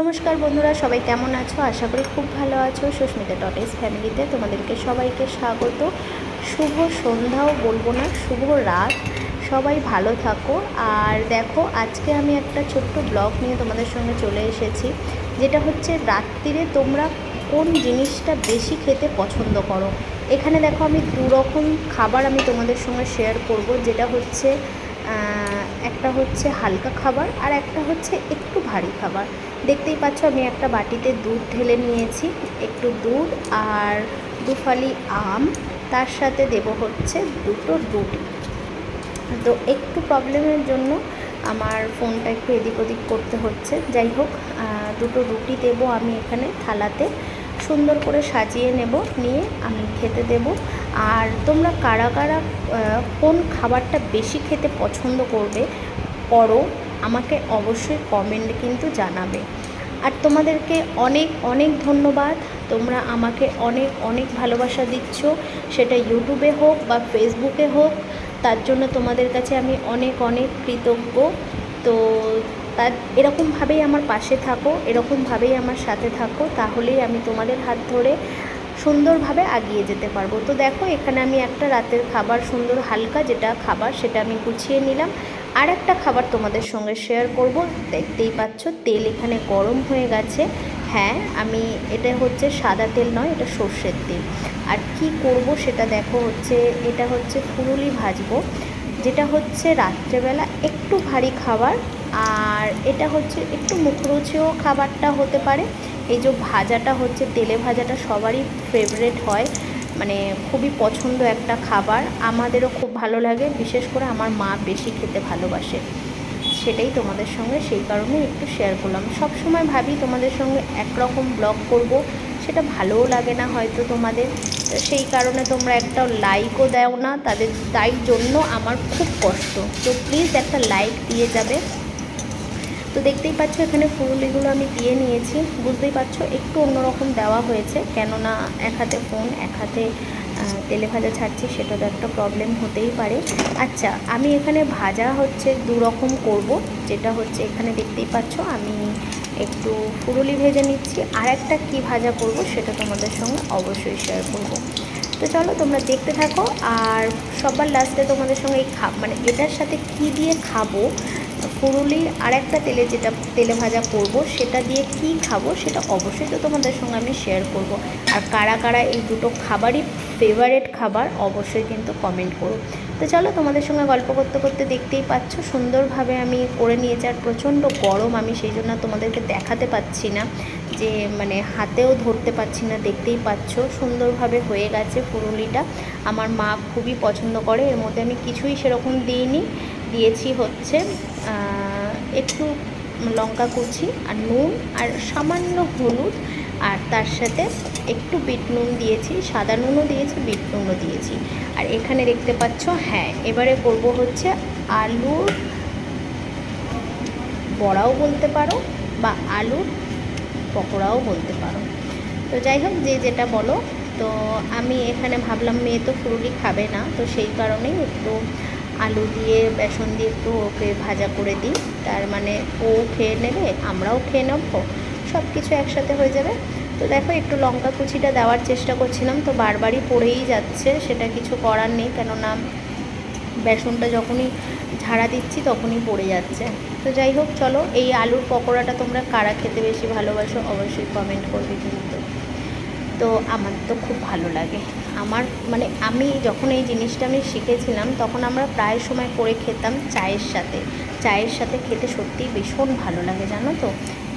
নমস্কার বন্ধুরা, সবাই কেমন আছো? আশা করি খুব ভালো আছো। সুস্মিতা টটেস ফ্যামিলিতে তোমাদেরকে সবাইকে স্বাগত। শুভ সন্ধ্যাও বলব না, শুভ রাত। সবাই ভালো থাকো। আর দেখো, আজকে আমি একটা ছোট্ট ব্লগ নিয়ে তোমাদের সঙ্গে চলে এসেছি, যেটা হচ্ছে রাত্রিরে তোমরা কোন জিনিসটা বেশি খেতে পছন্দ করো? এখানে দেখো, আমি দু রকম খাবার আমি তোমাদের সঙ্গে শেয়ার করব, যেটা হচ্ছে একটা হচ্ছে হালকা খাবার আর একটা হচ্ছে একটু ভারী খাবার। দেখতেই পাচ্ছ, আমি একটা বাটিতে দুধ ঢেলে নিয়েছি, একটু দুধ আর দু ফালি আম। তার সাথে দেব হচ্ছে দুটো রুটি। তো একটু প্রবলেমের জন্য আমার ফোনটা একটু এদিক ওদিক করতে হচ্ছে। যাই হোক দুটো রুটি দেব আমি এখানে থালাতে। সুন্দর করে সাজিয়ে নেব, নিয়ে আমি খেতে দেব। আর তোমরা কারা কারা কোন খাবারটা বেশি খেতে পছন্দ করবে করো আমাকে অবশ্যই কমেন্টে কিন্তু জানাবে। আর তোমাদেরকে অনেক অনেক ধন্যবাদ। তোমরা আমাকে অনেক অনেক ভালোবাসা দিচ্ছ। সেটা ইউটিউবে হোক বা ফেসবুকে হোক, তার জন্য তোমাদের কাছে আমি অনেক অনেক কৃতজ্ঞ। তো তার, এরকমভাবেই আমার পাশে থাকো, এরকমভাবেই আমার সাথে থাকো। তাহলেই আমি তোমাদের হাত ধরে সুন্দরভাবে আগিয়ে যেতে পারব। তো দেখো, এখানে আমি একটা রাতের খাবার সুন্দর হালকা যেটা খাবার সেটা আমি গুছিয়ে নিলাম। আর একটা খাবার তোমাদের সঙ্গে শেয়ার করব। দেখতেই পাচ্ছ, তেল এখানে গরম হয়ে গেছে। হ্যাঁ আমি, এটা হচ্ছে সাদা তেল নয়, এটা সর্ষের তেল। আর কি করব সেটা দেখো হচ্ছে, এটা হচ্ছে ফুরুলি ভাজবো। যেটা হচ্ছে রাত্রেবেলা একটু ভারী খাবার আর এটা হচ্ছে একটু মুখরোচেও খাবারটা হতে পারে। এই যে ভাজাটা হচ্ছে, তেলে ভাজাটা সবারই ফেভারেট হয়। মানে খুবই পছন্দ একটা খাবার। আমাদেরও খুব ভালো লাগে, বিশেষ করে আমার মা বেশি খেতে ভালোবাসে। সেটাই তোমাদের সঙ্গে সেই কারণে একটু শেয়ার করলাম। সব সময় ভাবি তোমাদের সঙ্গে একরকম ব্লগ করব, সেটা ভালোও লাগে না হয়তো তোমাদের। সেই কারণে তোমরা একটা লাইকও দাও না, তাদের, তাই জন্য আমার খুব কষ্ট। তো প্লিজ একটা লাইক দিয়ে যাবে। তো দেখতেই পাচ্ছ, এখানে ফুলগুলো আমি দিয়ে নিয়েছি। বুঝতেই পারছ, একটু অন্যরকম দেওয়া হয়েছে, কেননা এক হাতে ফোন এক হাতে তেলে ভাজা ছাড়ছি, সেটা তো একটা প্রবলেম হতেই পারে। আচ্ছা আমি এখানে ভাজা হচ্ছে দু রকম করব, যেটা হচ্ছে এখানে দেখতেই পাচ্ছ, আমি একটু ফুরুলি ভেজে নিচ্ছি। আর একটা কী ভাজা করব, সেটা তোমাদের সঙ্গে অবশ্যই শেয়ার করব। তো চলো, তোমরা দেখতে থাকো, আর সবার লাস্টে তোমাদের সঙ্গে এই খা মানে এটার সাথে কি দিয়ে খাব পুরুলির আর একটা তেলে যেটা তেলে ভাজা করব, সেটা দিয়ে কি খাব সেটা অবশ্যই তো তোমাদের সঙ্গে আমি শেয়ার করব। আর কারা কারা এই দুটো খাবারই ফেভারেট খাবার অবশ্যই কিন্তু কমেন্ট করো। তো চলো তোমাদের সঙ্গে গল্প করতে করতে দেখতেই পাচ্ছ, সুন্দরভাবে আমি করে নিয়েছি আর প্রচণ্ড গরম আমি সেই জন্য তোমাদেরকে দেখাতে পাচ্ছি না। যে মানে হাতেও ধরতে পারছি না, দেখতেই পাচ্ছ, সুন্দরভাবে হয়ে গেছে পুরুলিটা আমার মা খুবই পছন্দ করে, এর মধ্যে আমি কিছুই সেরকম দিইনি। দিয়েছি হচ্ছে একটু লঙ্কা কুচি আর নুন আর সামান্য হলুদ। আর তার সাথে একটু বিট নুন দিয়েছি, সাদা নুনও দিয়েছি, বিট নুনও দিয়েছি। আর এখানে দেখতে পাচ্ছ হ্যাঁ এবারে করব হচ্ছে আলুর বড়াও বলতে পারো বা আলুর পকোড়াও বলতে পারো। তো যাই হোক, যে যেটা বলো। তো আমি এখানে ভাবলাম, মেয়ে তো ফুরুলি খাবে না। তো সেই কারণেই একটু আলু দিয়ে, বেসন দিয়ে একটু ওকে ভাজা করে দিই। তার মানে ও খেয়ে নেবে, আমরাও খেয়ে নেব। সব কিছু একসাথে হয়ে যাবে। তো দেখো, একটু লঙ্কা কুচিটা দেওয়ার চেষ্টা করছিলাম। তো বারবারই পড়েই যাচ্ছে, সেটা কিছু করার নেই। কেননা, বেসনটা যখনই ঝাড়া দিচ্ছি, তখনই পড়ে যাচ্ছে। তো যাই হোক, চলো এই আলুর পকোড়াটা তোমরা কারা খেতে বেশি ভালোবাসো অবশ্যই কমেন্ট করবে কিন্তু। তো আমার তো খুব ভালো লাগে। আমার মানে আমি যখন এই জিনিসটা আমি শিখেছিলাম, তখন আমরা প্রায় সময় করে খেতাম চায়ের সাথে। চায়ের সাথে খেতে সত্যিই ভীষণ ভালো লাগে, জানো তো?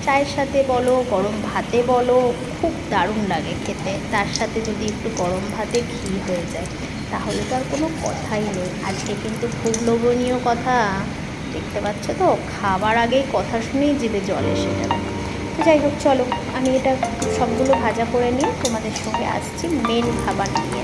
চায়ের সাথে বলো, গরম ভাতে বলো, খুব দারুণ লাগে খেতে। তার সাথে যদি একটু গরম ভাতে ঘি হয়ে যায়, তাহলে তো আর কোনো কথাই নেই। আজকে কিন্তু খুব লোভনীয় কথা। দেখতে পাচ্ছ তো? খাবার আগে কথা শুনেই জিভে জল এসে যাবে তো যাই হোক, চলো। আমি এটা সবগুলো ভাজা করে নিয়ে তোমাদের সঙ্গে আসছি মেন খাবার নিয়ে।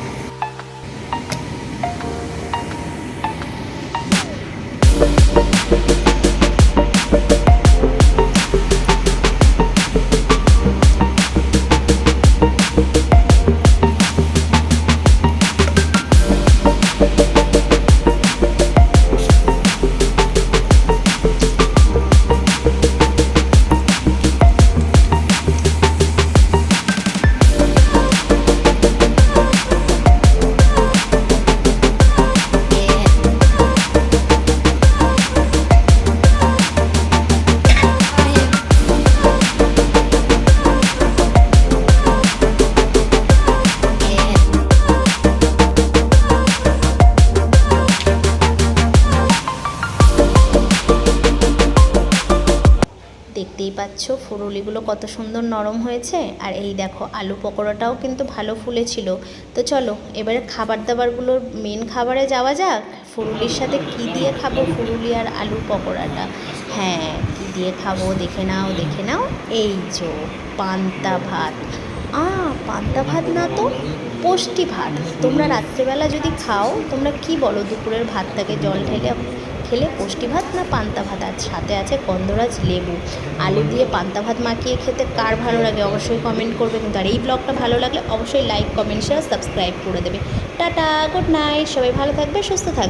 পাচ্ছ, ফুরুলিগুলো কত সুন্দর নরম হয়েছে। আর এই দেখো, আলু পকোড়াটাও কিন্তু ভালো ফুলেছিল। তো চলো, এবারে খাবার দাবারগুলোর মেন খাবারে যাওয়া যাক। ফুরুলির সাথে কী দিয়ে খাব? ফুরুলি আর আলু পকোড়াটা। হ্যাঁ কী দিয়ে খাব? দেখে নাও দেখে নাও। এই যো, পান্তা ভাত। আ, পান্তা ভাত না তো, পোষ্টি ভাত। তোমরা রাত্রেবেলা যদি খাও, তোমরা কি বলো দুপুরের ভাতটাকে জল ঢেলে খেলে পুষ্টি ভাত না পান্তা ভাত? আর সাথে আছে গন্ধরাজ লেবু। আলু দিয়ে পান্তা ভাত মাখিয়ে খেতে কার ভালো লাগে? অবশ্যই কমেন্ট করবে কিন্তু আর এই ব্লগটা ভালো লাগলে অবশ্যই লাইক কমেন্ট শেয়ার সাবস্ক্রাইব করে দেবে। টাটা গুড নাইট সবাই ভালো থাকবে, সুস্থ থাকবে।